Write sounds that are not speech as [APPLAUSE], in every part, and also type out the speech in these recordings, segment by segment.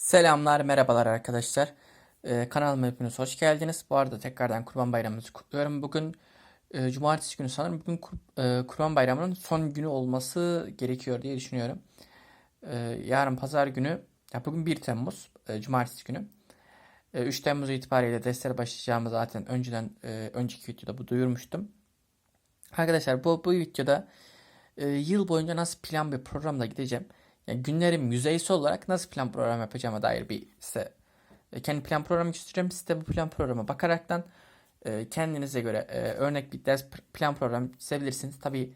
Selamlar, merhabalar arkadaşlar. Ee, kanalıma hepiniz hoş geldiniz. Bu arada tekrardan Kurban Bayramınızı kutluyorum. Bugün e, Cumartesi günü sanırım. Bugün Kur- e, Kurban Bayramı'nın son günü olması gerekiyor diye düşünüyorum. Ee, yarın Pazar günü, ya bugün 1 Temmuz, e, Cumartesi günü. E, 3 Temmuz itibariyle derslere başlayacağımı zaten önceden, e, önceki videoda bu duyurmuştum. Arkadaşlar bu, bu videoda e, yıl boyunca nasıl plan ve programla gideceğim. Yani günlerim yüzeysel olarak nasıl plan program yapacağıma dair bir size e, kendi plan programı göstereceğim. Siz de bu plan programa bakaraktan e, kendinize göre e, örnek bir ders plan programı çizebilirsiniz. Tabii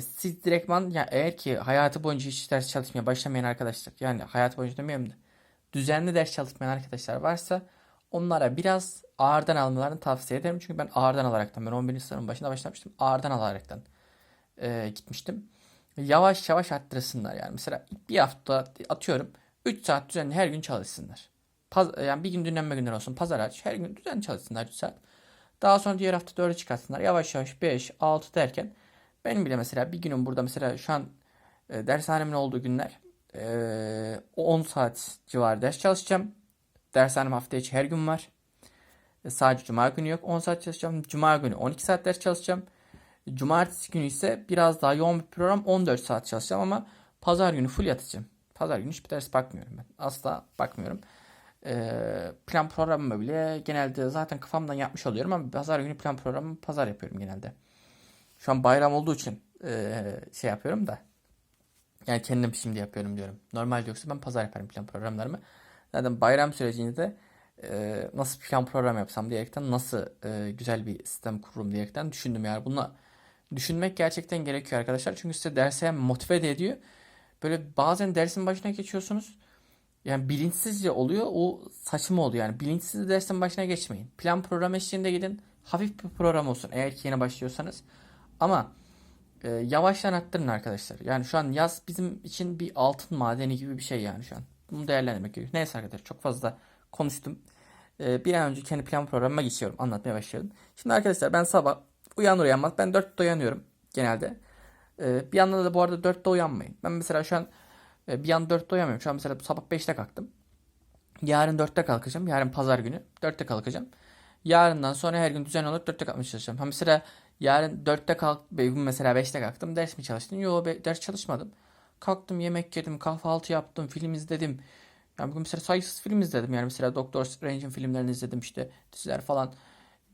siz direktman ya eğer ki hayatı boyunca hiç ders çalışmaya başlamayan arkadaşlar yani hayatı boyunca demiyorum da düzenli ders çalışmayan arkadaşlar varsa onlara biraz ağırdan almalarını tavsiye ederim. Çünkü ben ağırdan alaraktan ben 11. sınıfın başında başlamıştım. Ağırdan alaraktan e, gitmiştim. Yavaş yavaş arttırsınlar yani. Mesela bir hafta atıyorum 3 saat düzenli her gün çalışsınlar. Paz, yani bir gün dinlenme günleri olsun. Pazar hariç her gün düzenli çalışsınlar 3 saat. Daha sonra diğer hafta 4'e çıkartsınlar. Yavaş yavaş 5, 6 derken benim bile mesela bir günüm burada mesela şu an e, dershanemin olduğu günler e, 10 saat civarı ders çalışacağım. Dershanem hafta içi her gün var. E, sadece cuma günü yok. 10 saat çalışacağım. Cuma günü 12 saat ders çalışacağım. Cumartesi günü ise biraz daha yoğun bir program 14 saat çalışacağım ama pazar günü full yatacağım. Pazar günü hiçbir ders bakmıyorum ben. Asla bakmıyorum. Ee, plan programımı bile genelde zaten kafamdan yapmış oluyorum ama pazar günü plan programımı pazar yapıyorum genelde. Şu an bayram olduğu için ee, şey yapıyorum da. Yani kendim şimdi yapıyorum diyorum. Normalde yoksa ben pazar yaparım plan programlarımı. Zaten bayram sürecinde e, nasıl plan program yapsam diyerekten nasıl e, güzel bir sistem kururum diyerekten düşündüm yani. Bunu düşünmek gerçekten gerekiyor arkadaşlar. Çünkü size derse motive de ediyor. Böyle bazen dersin başına geçiyorsunuz. Yani bilinçsizce oluyor. O saçma oluyor yani. Bilinçsiz dersin başına geçmeyin. Plan program eşliğinde gidin. Hafif bir program olsun eğer ki yeni başlıyorsanız. Ama e, yavaştan arttırın arkadaşlar. Yani şu an yaz bizim için bir altın madeni gibi bir şey yani şu an. Bunu değerlendirmek gerekiyor. Neyse arkadaşlar çok fazla konuştum. E, bir an önce kendi plan programıma geçiyorum. Anlatmaya başlıyorum. Şimdi arkadaşlar ben sabah uyanır uyanmaz ben 4'te uyanıyorum genelde. E, bir anda da bu arada 4'te uyanmayın. Ben mesela şu an e, bir an 4'te uyanmıyorum. Şu an mesela sabah 5'te kalktım. Yarın 4'te kalkacağım. Yarın pazar günü 4'te kalkacağım. Yarından sonra her gün düzenli olarak 4'te kalkmaya çalışacağım. Ha mesela yarın 4'te kalk, bugün mesela 5'te kalktım. Ders mi çalıştın? Yok ders çalışmadım. Kalktım yemek yedim, kahvaltı yaptım, film izledim. Yani bugün mesela sayısız film izledim. Yani mesela Doctor Strange'in filmlerini izledim işte diziler falan.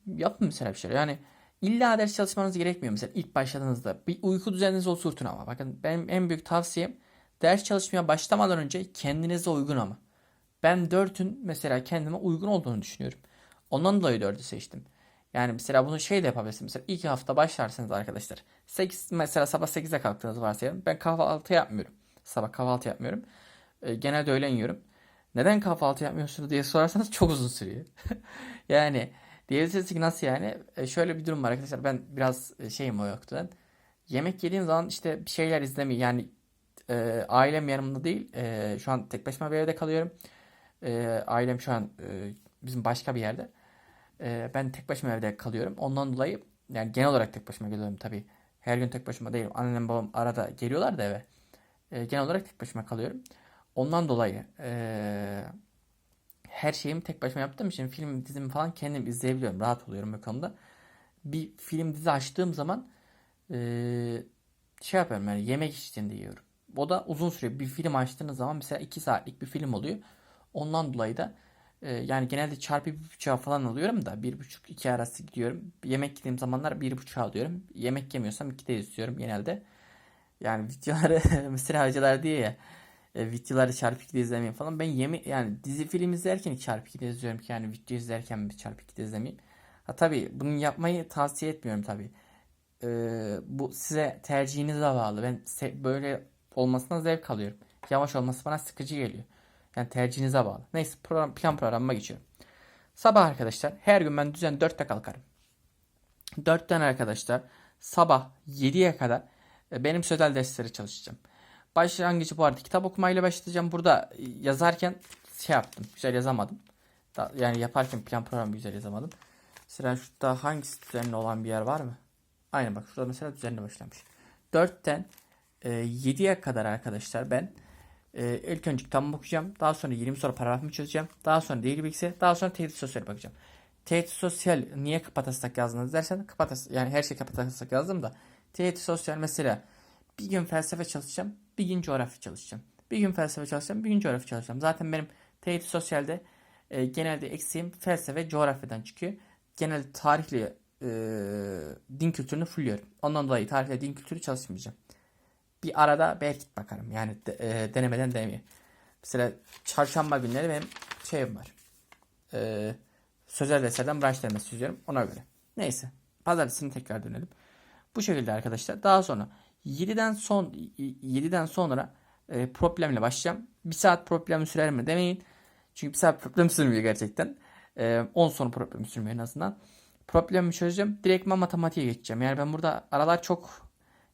Yapın mesela bir şeyler. Yani illa ders çalışmanız gerekmiyor mesela ilk başladığınızda. Bir uyku düzeninizi oturtun ama. Bakın benim en büyük tavsiyem ders çalışmaya başlamadan önce kendinize uygun ama. Ben 4'ün mesela kendime uygun olduğunu düşünüyorum. Ondan dolayı 4'ü seçtim. Yani mesela bunu şey de yapabilirsiniz. Mesela ilk hafta başlarsınız arkadaşlar. 8 mesela sabah 8'de kalktığınızı varsayalım. Ben kahvaltı yapmıyorum. Sabah kahvaltı yapmıyorum. E, genelde öğlen yiyorum. Neden kahvaltı yapmıyorsunuz diye sorarsanız çok uzun sürüyor. [LAUGHS] yani ki nasıl yani? E, şöyle bir durum var arkadaşlar. Ben biraz e, şeyim o yoktan. Yemek yediğim zaman işte bir şeyler izlemeyi yani e, ailem yanımda değil. E, şu an tek başıma bir evde kalıyorum. E, ailem şu an e, bizim başka bir yerde. E, ben tek başıma evde kalıyorum. Ondan dolayı yani genel olarak tek başıma geliyorum tabii. Her gün tek başıma değilim. Annem babam arada geliyorlar da eve. E, genel olarak tek başıma kalıyorum. Ondan dolayı e, her şeyimi tek başıma yaptığım için film dizimi falan kendim izleyebiliyorum. Rahat oluyorum bu konuda. Bir film dizi açtığım zaman e, şey yapıyorum yani yemek içtiğinde yiyorum. O da uzun süre bir film açtığınız zaman mesela 2 saatlik bir film oluyor. Ondan dolayı da e, yani genelde çarpı bir buçuğa falan alıyorum da bir buçuk iki arası gidiyorum. Yemek yediğim zamanlar bir buçuğa alıyorum. Yemek yemiyorsam ikide izliyorum genelde. Yani videoları [LAUGHS] mesela hocalar diyor ya e, videoları çarpı 2'de izlemeyin falan. Ben yemi yani dizi film izlerken çarpı 2'de izliyorum ki yani video izlerken bir çarpı 2'de izlemeyeyim. Ha tabii bunu yapmayı tavsiye etmiyorum tabii. Ee, bu size tercihinize bağlı. Ben böyle olmasına zevk alıyorum. Yavaş olması bana sıkıcı geliyor. Yani tercihinize bağlı. Neyse program, plan programıma geçiyorum. Sabah arkadaşlar her gün ben düzen 4'te kalkarım. 4'ten arkadaşlar sabah 7'ye kadar e, benim sözel dersleri çalışacağım. Başlangıcı bu arada kitap okumayla başlayacağım. Burada e, yazarken şey yaptım. Güzel yazamadım. Yani yaparken plan programı güzel yazamadım. Mesela şurada hangisi düzenli olan bir yer var mı? Aynen bak şurada mesela düzenli başlamış. 4'ten e, 7'ye kadar arkadaşlar ben Ee, ilk önce kitabımı okuyacağım. Daha sonra 20 soru paragrafımı çözeceğim. Daha sonra değil bilgisi. Daha sonra tehdit sosyal bakacağım. Tehdit sosyal niye kapatasak yazdınız dersen kapatas yani her şey kapatasak yazdım da tehdit sosyal mesela bir gün felsefe çalışacağım. Bir gün coğrafya çalışacağım. Bir gün felsefe çalışacağım. Bir gün coğrafya çalışacağım. Zaten benim tehdit sosyalde e, genelde eksiğim felsefe coğrafyadan çıkıyor. Genelde tarihle e, din kültürünü fulluyorum. Ondan dolayı tarihle din kültürü çalışmayacağım. Bir arada belki bakarım. Yani de, e, denemeden denemeyeyim. Mesela çarşamba günleri benim şeyim var. E, sözel derslerden branş denemesi çözüyorum. Ona göre. Neyse. Pazartesini tekrar dönelim. Bu şekilde arkadaşlar. Daha sonra 7'den son 7'den sonra e, problemle başlayacağım. Bir saat problem sürer mi demeyin. Çünkü bir saat problem sürmüyor gerçekten. E, 10 sonra problem sürmüyor en azından. Problemi çözeceğim. Direktman matematiğe geçeceğim. Yani ben burada aralar çok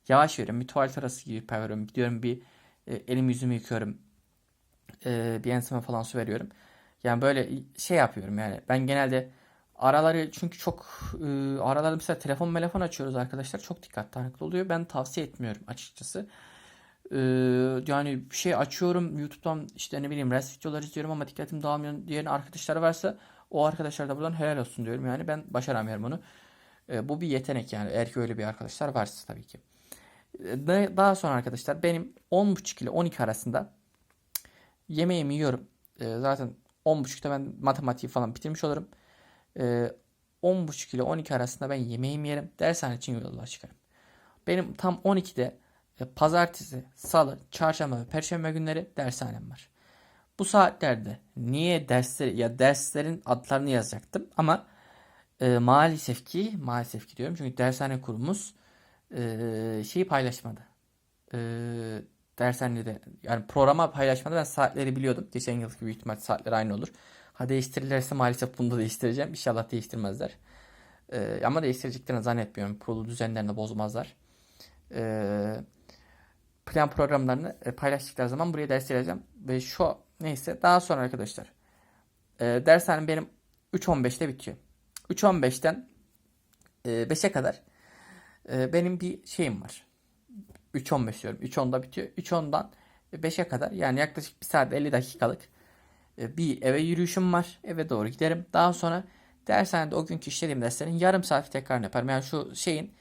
yavaş veriyorum. Bir tuvalet arası gibi veriyorum. Gidiyorum bir e, elimi yüzümü yıkıyorum. E, bir enseme falan su veriyorum. Yani böyle şey yapıyorum yani. Ben genelde araları çünkü çok e, aralarda mesela telefon telefon açıyoruz arkadaşlar. Çok dikkatli hareket oluyor. Ben tavsiye etmiyorum açıkçası. E, yani bir şey açıyorum YouTube'dan işte ne bileyim rest videoları izliyorum ama dikkatim dağılmıyor diyen arkadaşlar varsa o arkadaşlar da buradan helal olsun diyorum. Yani ben başaramıyorum onu. E, bu bir yetenek yani. Eğer ki öyle bir arkadaşlar varsa tabii ki. E, daha sonra arkadaşlar benim 10.30 ile 12 arasında yemeğimi yiyorum. E, zaten 10.30'da ben matematiği falan bitirmiş olurum. E, 10.30 ile 12 arasında ben yemeğimi yerim. Dershane için yola çıkarım. Benim tam 12'de e, pazartesi, salı, çarşamba ve perşembe günleri dershanem var. Bu saatlerde niye dersleri ya derslerin adlarını yazacaktım ama e, maalesef ki maalesef ki diyorum çünkü dershane kurumumuz e, şeyi paylaşmadı. E, dershanede yani programa paylaşmadı. Ben saatleri biliyordum. Geçen yılki büyük ihtimal saatler aynı olur. Ha değiştirirlerse maalesef bunu da değiştireceğim. İnşallah değiştirmezler. E, ama değiştireceklerini zannetmiyorum. Kurulu düzenlerini bozmazlar. E, plan programlarını e, paylaştıkları zaman buraya ders vereceğim. Ve şu neyse daha sonra arkadaşlar e, dershanem benim 3.15'te bitiyor. 3.15'ten e, 5'e kadar e, benim bir şeyim var. 3.15 diyorum. 3.10'da bitiyor. 3.10'dan 5'e kadar yani yaklaşık 1 saat 50 dakikalık bir eve yürüyüşüm var. Eve doğru giderim. Daha sonra dershanede o günkü işlediğim derslerin yarım saat tekrar yaparım. Yani şu şeyin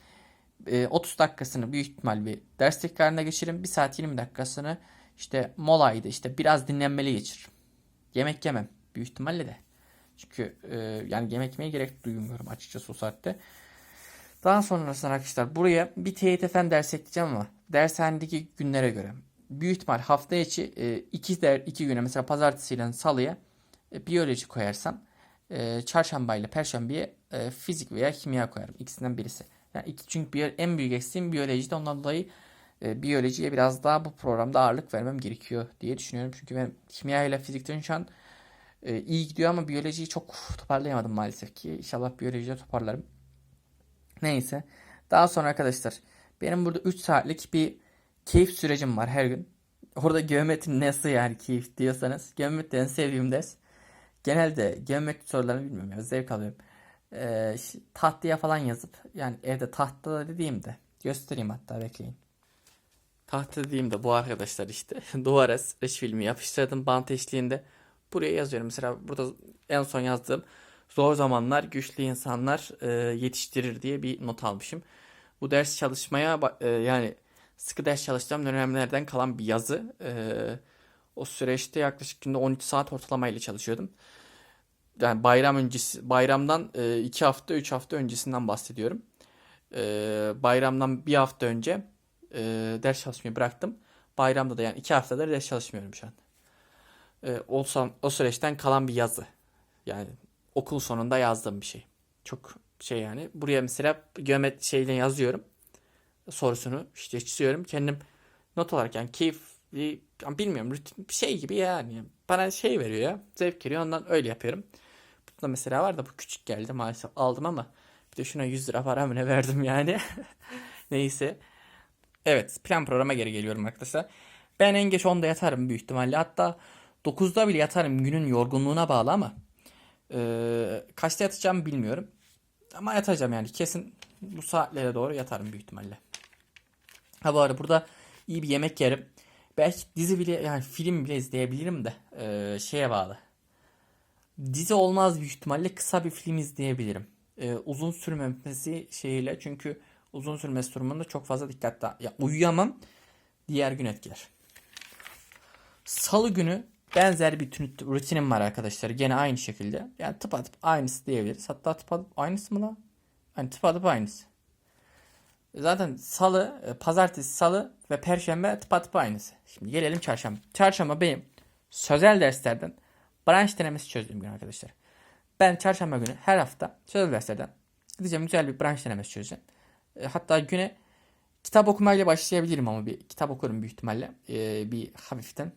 30 dakikasını büyük ihtimal bir ders tekrarına geçiririm. 1 saat 20 dakikasını işte molaydı işte biraz dinlenmeli geçiririm. Yemek yemem büyük ihtimalle de. Çünkü e, yani yemek yemeye gerek duymuyorum açıkçası o saatte. Daha sonrasında arkadaşlar buraya bir TYT ders ekleyeceğim ama dershanedeki günlere göre. Büyük ihtimal hafta içi e, iki, güne mesela pazartesi ile salıya e, biyoloji koyarsam e, çarşamba ile perşembeye e, fizik veya kimya koyarım. İkisinden birisi. Yani iki, çünkü bir, en büyük eksiğim biyolojide ondan dolayı e, biyolojiye biraz daha bu programda ağırlık vermem gerekiyor diye düşünüyorum. Çünkü ben kimya ile fizikten şu an e, iyi gidiyor ama biyolojiyi çok toparlayamadım maalesef ki. İnşallah biyolojiyi toparlarım. Neyse. Daha sonra arkadaşlar benim burada 3 saatlik bir keyif sürecim var her gün. Orada geometri nasıl yani keyif diyorsanız. Geometri en sevdiğim ders. Genelde geometri sorularını bilmiyorum ya zevk alıyorum. Ee, tahtaya falan yazıp yani evde tahtada dediğimde göstereyim hatta bekleyin. Tahta dediğimde bu arkadaşlar işte [LAUGHS] duvara streç filmi yapıştırdım bant eşliğinde. Buraya yazıyorum. Mesela burada en son yazdığım zor zamanlar güçlü insanlar e, yetiştirir diye bir not almışım. Bu ders çalışmaya e, yani sıkı ders çalıştığım dönemlerden kalan bir yazı. E, o süreçte yaklaşık günde 13 saat ortalamayla çalışıyordum. Yani bayram öncesi, bayramdan 2 hafta 3 hafta öncesinden bahsediyorum. E, bayramdan bir hafta önce e, ders çalışmayı bıraktım. Bayramda da yani 2 haftadır ders çalışmıyorum şu an. E, olsam o süreçten kalan bir yazı. Yani okul sonunda yazdığım bir şey. Çok şey yani. Buraya mesela geometri şeyden yazıyorum. Sorusunu işte çiziyorum. Kendim not olarak yani keyifli bilmiyorum rutin bir şey gibi yani. Bana şey veriyor ya. Zevk veriyor. Ondan öyle yapıyorum. Burada mesela var da bu küçük geldi maalesef aldım ama bir de şuna 100 lira para mı ne verdim yani. [LAUGHS] Neyse. Evet plan programa geri geliyorum arkadaşlar. Ben en geç 10'da yatarım büyük ihtimalle. Hatta 9'da bile yatarım günün yorgunluğuna bağlı ama ee, kaçta yatacağım bilmiyorum. Ama yatacağım yani kesin bu saatlere doğru yatarım büyük ihtimalle. Ha bu arada burada iyi bir yemek yerim. Belki dizi bile yani film bile izleyebilirim de e, şeye bağlı. Dizi olmaz büyük ihtimalle kısa bir film izleyebilirim. E, uzun sürmemesi şeyiyle çünkü uzun sürmesi durumunda çok fazla dikkatli ya uyuyamam diğer gün etkiler. Salı günü benzer bir rutinim var arkadaşlar. Gene aynı şekilde. Yani tıpatıp aynısı diyebiliriz. Hatta tıpatıp aynısı mı lan? Yani tıpatıp aynısı. Zaten salı, e, pazartesi, salı ve perşembe tıpatıp aynısı. Şimdi gelelim çarşamba. Çarşamba benim sözel derslerden branş denemesi çözdüğüm gün arkadaşlar. Ben çarşamba günü her hafta sözel derslerden gideceğim güzel bir branş denemesi çözeceğim. E, Hatta güne kitap okumayla başlayabilirim ama bir kitap okurum büyük ihtimalle. E, bir hafiften.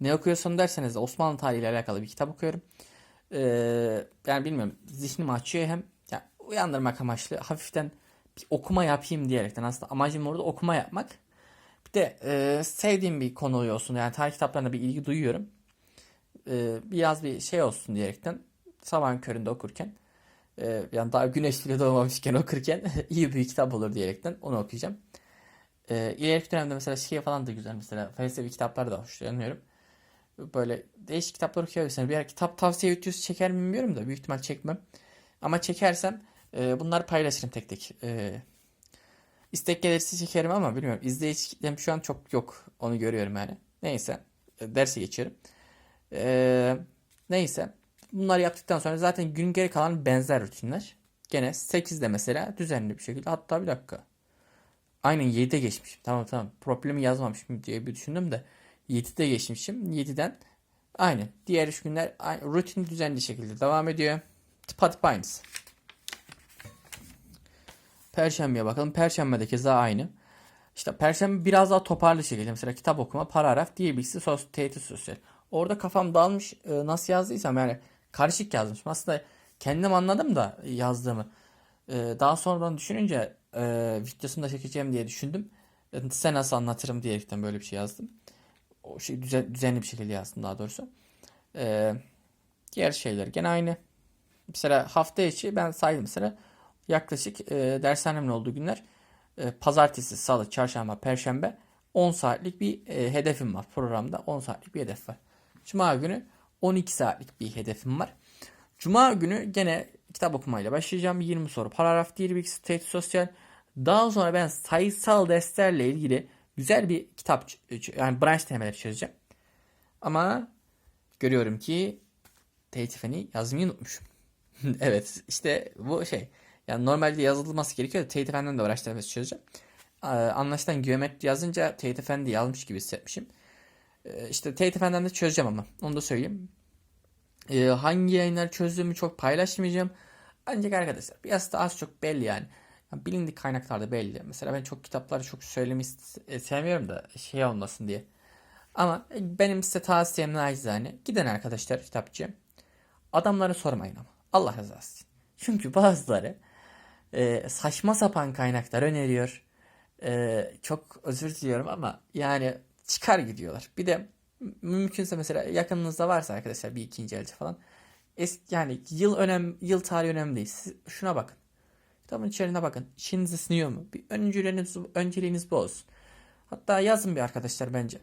Ne okuyorsun derseniz de Osmanlı tarihiyle alakalı bir kitap okuyorum. Yani bilmiyorum zihnimi açıyor hem yani uyandırmak amaçlı hafiften bir okuma yapayım diyerekten aslında amacım orada okuma yapmak. Bir de e, sevdiğim bir konu olsun yani tarih kitaplarına bir ilgi duyuyorum. E, biraz bir şey olsun diyerekten sabahın köründe okurken e, yani daha güneş bile doğmamışken okurken [LAUGHS] iyi bir kitap olur diyerekten onu okuyacağım. E, ileriki dönemde mesela şey falan da güzel mesela felsefi kitaplar da hoşlanıyorum. Böyle değişik kitaplar okuyabilirsiniz. Bir yer kitap tavsiye videosu çeker mi bilmiyorum da büyük ihtimal çekmem. Ama çekersem e, bunları paylaşırım tek tek. E, istek gelirse çekerim ama bilmiyorum. İzleyici şu an çok yok. Onu görüyorum yani. Neyse. E, derse geçiyorum. E, neyse. Bunları yaptıktan sonra zaten gün geri kalan benzer rutinler. Gene 8'de mesela düzenli bir şekilde. Hatta bir dakika. Aynen 7'de geçmişim. Tamam tamam. Problemi yazmamışım diye bir düşündüm de 7'de geçmişim. 7'den aynı. Diğer üç günler aynı, rutin düzenli şekilde devam ediyor. Tıpatıp aynısı. Perşembeye bakalım. Perşembe de keza aynı. İşte Perşembe biraz daha toparlı şekilde. Mesela kitap okuma, paragraf, diye bilgisi, sos, tehdit sosyal. Orada kafam dağılmış. e, nasıl yazdıysam yani karışık yazmışım. Aslında kendim anladım da yazdığımı. E, daha sonradan düşününce e, videosunu da çekeceğim diye düşündüm. E, Sen nasıl anlatırım diyerekten böyle bir şey yazdım. O şey düzen, düzenli bir şekilde yazdım daha doğrusu. E, diğer şeyler gene aynı. Mesela hafta içi ben saydım mesela yaklaşık e, dershanemin olduğu günler e, pazartesi, salı, çarşamba, perşembe 10 saatlik bir e, hedefim var. Programda 10 saatlik bir hedef var. Cuma günü 12 saatlik bir hedefim var. Cuma günü gene kitap okumayla başlayacağım. 20 soru paragraf, diğer bilgisi, tehdit sosyal. Daha sonra ben sayısal derslerle ilgili güzel bir kitap yani branş denemeleri çözeceğim. Ama görüyorum ki tehdit feni yazmayı unutmuşum. [LAUGHS] Evet işte bu şey. Yani normalde yazılması gerekiyor da Teyit Efendi'den de araştırması çözeceğim. Ee, Anlaşılan geometri yazınca Teyit Efendi yazmış gibi hissetmişim. Ee, İşte Teyit Efendi'den de çözeceğim ama. Onu da söyleyeyim. Ee, hangi yayınları çözdüğümü çok paylaşmayacağım. Ancak arkadaşlar biraz da az çok belli yani. Yani bilindik kaynaklarda belli. Mesela ben çok kitapları çok söylemeyi s- sevmiyorum da şey olmasın diye. Ama benim size tavsiyem nacizane. Giden arkadaşlar kitapçı. Adamları sormayın ama. Allah razı olsun. Çünkü bazıları e, saçma sapan kaynaklar öneriyor. E, çok özür diliyorum ama yani çıkar gidiyorlar. Bir de mümkünse mesela yakınınızda varsa arkadaşlar bir ikinci elci falan. Eski, yani yıl önem yıl tarihi önemli değil. Siz şuna bakın. Kitabın içeriğine bakın. İşinizi sınıyor mu? Bir önceliğiniz, önceliğiniz bu olsun. Hatta yazın bir arkadaşlar bence.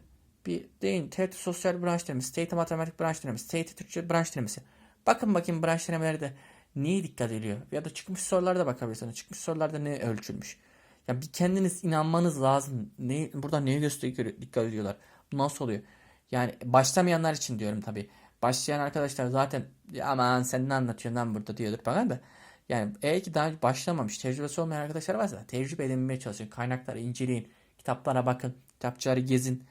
Bir deyin TET sosyal branş denemesi, TET matematik branş denemesi, TET Türkçe branş denemesi. Bakın bakayım branş denemelerde neye dikkat ediliyor? Ya da çıkmış sorularda bakabilirsiniz. Çıkmış sorularda ne ölçülmüş? Ya bir kendiniz inanmanız lazım. Ne, burada neye gösteriyor, dikkat ediyorlar? Nasıl oluyor? Yani başlamayanlar için diyorum tabii. Başlayan arkadaşlar zaten "Ya aman sen ne anlatıyorsun lan burada diyordur bana da. Yani eğer ki daha başlamamış, tecrübesi olmayan arkadaşlar varsa tecrübe edinmeye çalışın. Kaynakları inceleyin. Kitaplara bakın. Kitapçıları gezin.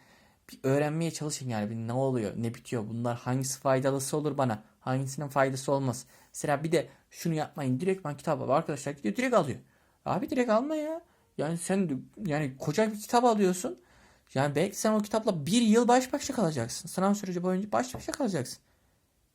Bir öğrenmeye çalışın yani bir ne oluyor, ne bitiyor, bunlar hangisi faydalısı olur bana, hangisinin faydası olmaz. Mesela bir de şunu yapmayın, direkt ben kitaba arkadaşlar gidiyor direkt alıyor. Abi direkt alma ya. Yani sen yani koca bir kitap alıyorsun. Yani belki sen o kitapla bir yıl baş başa kalacaksın. Sınav süreci boyunca baş başa kalacaksın.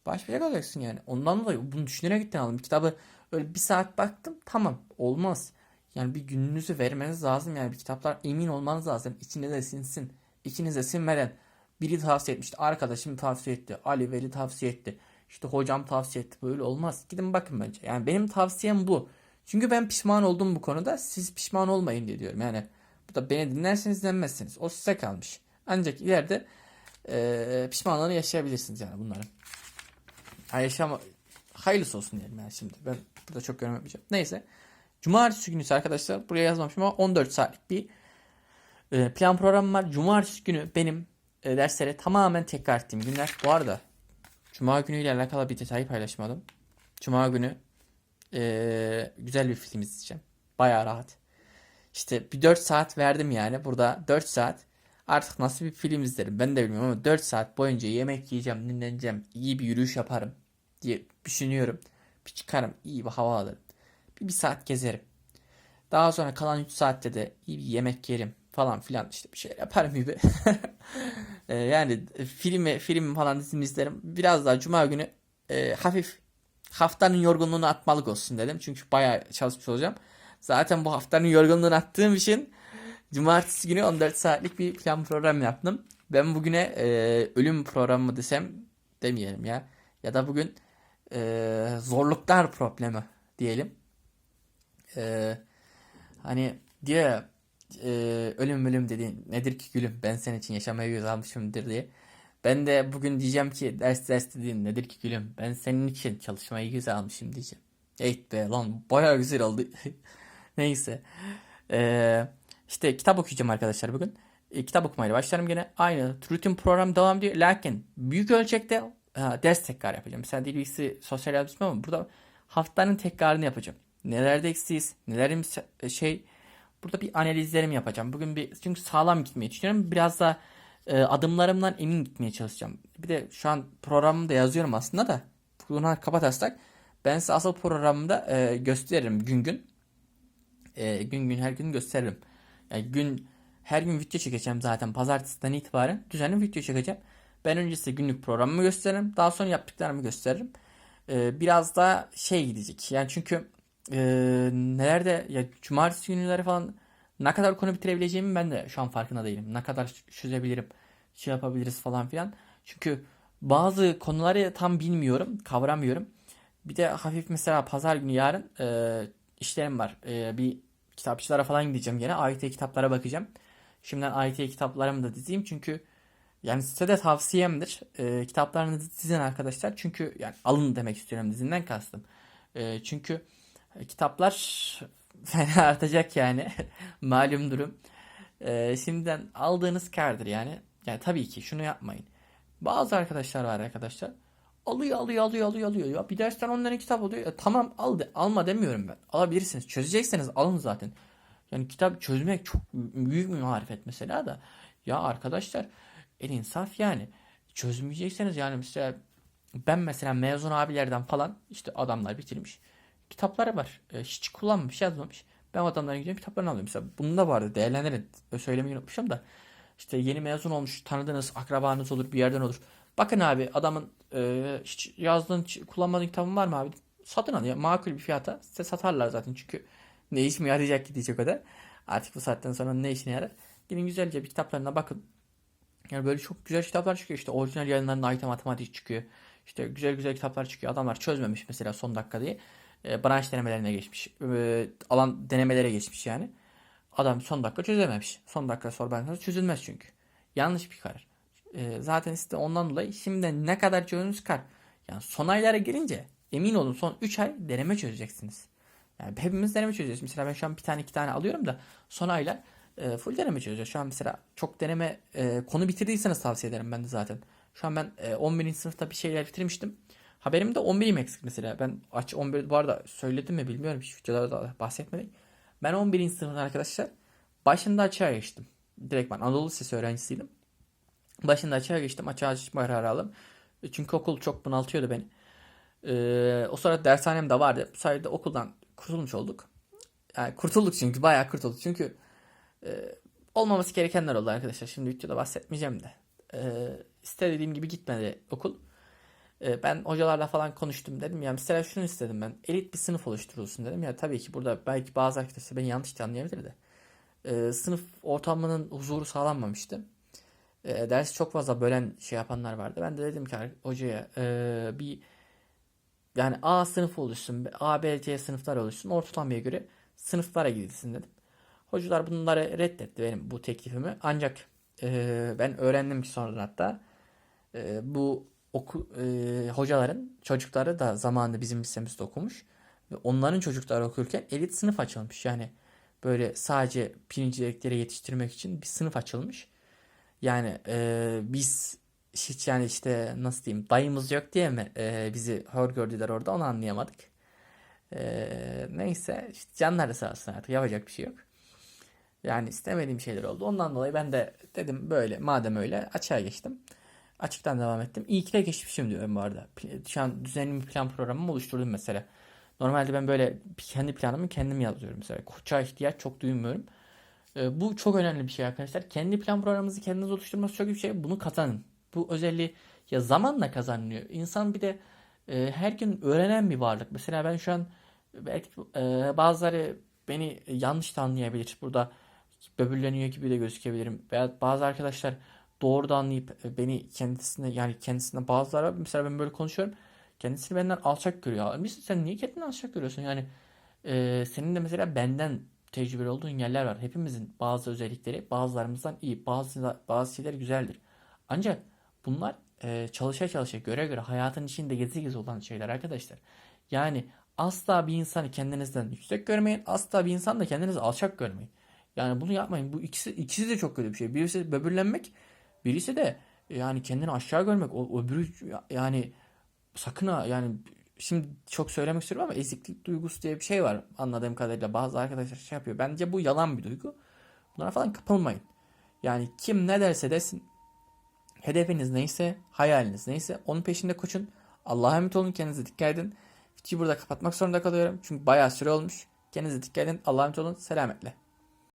Baş başa kalacaksın yani. Ondan dolayı bunu düşünerek gittin aldım. Kitabı öyle bir saat baktım tamam olmaz. Yani bir gününüzü vermeniz lazım yani bir kitaplar emin olmanız lazım. İçinde de sinsin. İçinize sinmeden biri tavsiye etmişti. Arkadaşım tavsiye etti. Ali Veli tavsiye etti. İşte hocam tavsiye etti. Böyle olmaz. Gidin bakın bence. Yani benim tavsiyem bu. Çünkü ben pişman oldum bu konuda. Siz pişman olmayın diye diyorum. Yani Bu da beni dinlerseniz dinlemezseniz. O size kalmış. Ancak ileride e, pişmanlığını yaşayabilirsiniz yani bunların. Ha, yaşama hayırlısı olsun diyelim yani şimdi. Ben burada çok yorum yapmayacağım. Neyse. Cumartesi günü arkadaşlar buraya yazmamışım ama 14 saatlik bir e, plan programım var. Cumartesi günü benim e, derslere tamamen tekrar ettiğim günler. Bu arada Cuma günüyle alakalı bir detayı paylaşmadım. Cuma günü e, güzel bir film izleyeceğim. Baya rahat. İşte bir 4 saat verdim yani. Burada 4 saat artık nasıl bir film izlerim ben de bilmiyorum ama 4 saat boyunca yemek yiyeceğim, dinleneceğim, iyi bir yürüyüş yaparım diye düşünüyorum. Bir çıkarım, iyi bir hava alırım. Bir, bir saat gezerim. Daha sonra kalan 3 saatte de iyi bir yemek yerim falan filan işte bir şey yaparım gibi. [LAUGHS] Ee, yani filmi film falan dizimi izlerim. Biraz daha cuma günü e, hafif haftanın yorgunluğunu atmalık olsun dedim. Çünkü bayağı çalışmış olacağım. Zaten bu haftanın yorgunluğunu attığım için cumartesi günü 14 saatlik bir plan program yaptım. Ben bugüne e, ölüm programı mı desem demeyelim ya. Ya da bugün e, zorluklar problemi diyelim. E, hani ya, e, ölüm ölüm dediğin nedir ki gülüm ben senin için yaşamayı göz almışımdır diye. Ben de bugün diyeceğim ki ders ders dediğin nedir ki gülüm ben senin için çalışmayı göz almışım diyeceğim. Evet be lan bayağı güzel oldu. [LAUGHS] Neyse. Ee, işte kitap okuyacağım arkadaşlar bugün. E, kitap okumayla başlarım gene. Aynı rutin program devam ediyor. Lakin büyük ölçekte ha, ders tekrar yapacağım. Mesela dil bilgisi sosyal yazmışım ama burada haftanın tekrarını yapacağım. Nelerde eksiyiz, nelerim şey burada bir analizlerimi yapacağım. Bugün bir çünkü sağlam gitmeyi düşünüyorum. Biraz da e, adımlarımdan emin gitmeye çalışacağım. Bir de şu an programımda yazıyorum aslında da. Bunu kapatarsak ben size asıl programımda e, gösteririm gün gün. E, gün gün her gün gösteririm. Yani gün her gün video çekeceğim zaten pazartesiden itibaren düzenli video çekeceğim. Ben önce size günlük programımı gösteririm. Daha sonra yaptıklarımı gösteririm. E, biraz da şey gidecek. Yani çünkü e, nelerde ya cumartesi günleri falan ne kadar konu bitirebileceğimi ben de şu an farkında değilim. Ne kadar çözebilirim, şey yapabiliriz falan filan. Çünkü bazı konuları tam bilmiyorum, kavramıyorum. Bir de hafif mesela pazar günü yarın e, işlerim var. E, bir kitapçılara falan gideceğim gene. AYT kitaplara bakacağım. Şimdiden AYT kitaplarımı da dizeyim çünkü yani size de tavsiyemdir. E, kitaplarınızı dizin arkadaşlar. Çünkü yani alın demek istiyorum dizinden kastım. E, çünkü kitaplar fena artacak yani. [LAUGHS] Malum durum. E, şimdiden aldığınız kardır yani. Yani tabii ki şunu yapmayın. Bazı arkadaşlar var arkadaşlar. Alıyor alıyor alıyor alıyor alıyor. Ya bir dersten onların kitap alıyor. E, tamam al de, alma demiyorum ben. Alabilirsiniz. Çözecekseniz alın zaten. Yani kitap çözmek çok büyük bir marifet mesela da. Ya arkadaşlar el insaf yani. Çözmeyecekseniz yani mesela ben mesela mezun abilerden falan işte adamlar bitirmiş. Kitapları var. E, hiç kullanmamış yazmamış. Ben adamların gidiyorum kitaplarını alıyorum. Mesela bunun da vardı. Değerlendirin. Söylemeyi unutmuşum da. İşte yeni mezun olmuş tanıdığınız akrabanız olur bir yerden olur. Bakın abi adamın e, hiç yazdığın kullanmadığın kitabın var mı abi? Satın al ya makul bir fiyata size satarlar zaten çünkü ne işime yarayacak ki diyecek o da. Artık bu saatten sonra ne işine yarar? Gidin güzelce bir kitaplarına bakın. Yani böyle çok güzel kitaplar çıkıyor işte orijinal yayınlarında ait matematik çıkıyor. İşte güzel güzel kitaplar çıkıyor. Adamlar çözmemiş mesela son dakika diye. E, branş denemelerine geçmiş. E, alan denemelere geçmiş yani. Adam son dakika çözememiş. Son dakika sor ben çözülmez çünkü. Yanlış bir karar. E, zaten işte ondan dolayı şimdi ne kadar çözünüz kar. Yani son aylara girince emin olun son 3 ay deneme çözeceksiniz. Yani hepimiz deneme çözeceğiz. Mesela ben şu an bir tane iki tane alıyorum da son aylar e, full deneme çözeceğiz. Şu an mesela çok deneme konu bitirdiyseniz tavsiye ederim ben de zaten. Şu an ben e, 11. sınıfta bir şeyler bitirmiştim. Haberimde 11'im eksik mesela. Ben aç 11 bu arada söyledim mi bilmiyorum. Hiç videolarda da bahsetmedik. Ben 11. sınıfta arkadaşlar başında açığa geçtim. Direkt ben Anadolu Lisesi öğrencisiydim. Başında açığa geçtim. Açığa açma kararı aldım. Çünkü okul çok bunaltıyordu beni. Ee, o sırada dershanem de vardı. Bu sayede okuldan kurtulmuş olduk. Yani kurtulduk çünkü bayağı kurtulduk. Çünkü e, olmaması gerekenler oldu arkadaşlar. Şimdi videoda bahsetmeyeceğim de. E, istediğim gibi gitmedi okul. E, ben hocalarla falan konuştum dedim. Ya mesela şunu istedim ben. Elit bir sınıf oluşturulsun dedim. Ya tabii ki burada belki bazı arkadaşlar beni yanlış anlayabilir de. E, sınıf ortamının huzuru sağlanmamıştı. E, dersi çok fazla bölen şey yapanlar vardı. Ben de dedim ki hocaya e, bir yani A sınıfı oluşsun, A, B, C sınıflar oluşsun. Ortalamaya göre sınıflara gidilsin dedim. Hocalar bunları reddetti benim bu teklifimi. Ancak e, ben öğrendim ki sonradan hatta e, bu oku, e, hocaların çocukları da zamanında bizim lisemizde okumuş. Ve onların çocukları okurken elit sınıf açılmış. Yani böyle sadece birincilikleri yetiştirmek için bir sınıf açılmış. Yani e, biz hiç yani işte nasıl diyeyim dayımız yok diye mi e, bizi hor gördüler orada onu anlayamadık. E, neyse işte canları sağ olsun artık yapacak bir şey yok. Yani istemediğim şeyler oldu. Ondan dolayı ben de dedim böyle madem öyle açığa geçtim. Açıktan devam ettim. İyi ki de geçmişim diyorum bu arada. Şu an düzenli bir plan programımı oluşturdum mesela. Normalde ben böyle kendi planımı kendim yazıyorum mesela. Koça ihtiyaç çok duymuyorum. Ee, bu çok önemli bir şey arkadaşlar. Kendi plan programınızı kendiniz oluşturması çok iyi bir şey. Bunu kazanın. Bu özelliği ya zamanla kazanılıyor. İnsan bir de e, her gün öğrenen bir varlık. Mesela ben şu an belki e, bazıları beni yanlış da anlayabilir. Burada böbürleniyor gibi de gözükebilirim. Veya bazı arkadaşlar doğru da anlayıp e, beni kendisine yani kendisine bazıları mesela ben böyle konuşuyorum. Kendisini benden alçak görüyor. Abi sen niye kendini alçak görüyorsun? Yani e, senin de mesela benden tecrübeli olduğun yerler var. Hepimizin bazı özellikleri bazılarımızdan iyi. Bazı, bazı şeyler güzeldir. Ancak bunlar e, çalışa çalışa göre göre hayatın içinde gezi gezi olan şeyler arkadaşlar. Yani asla bir insanı kendinizden yüksek görmeyin. Asla bir insan da kendinizi alçak görmeyin. Yani bunu yapmayın. Bu ikisi ikisi de çok kötü bir şey. Birisi böbürlenmek, birisi de yani kendini aşağı görmek. O öbürü yani sakın ha yani şimdi çok söylemek istiyorum ama eziklik duygusu diye bir şey var anladığım kadarıyla bazı arkadaşlar şey yapıyor. Bence bu yalan bir duygu. Bunlara falan kapılmayın. Yani kim ne derse desin hedefiniz neyse, hayaliniz neyse onun peşinde koşun. Allah'a emanet olun, kendinize dikkat edin. Videoyu burada kapatmak zorunda kalıyorum çünkü bayağı süre olmuş. Kendinize dikkat edin. Allah'a emanet olun. Selametle.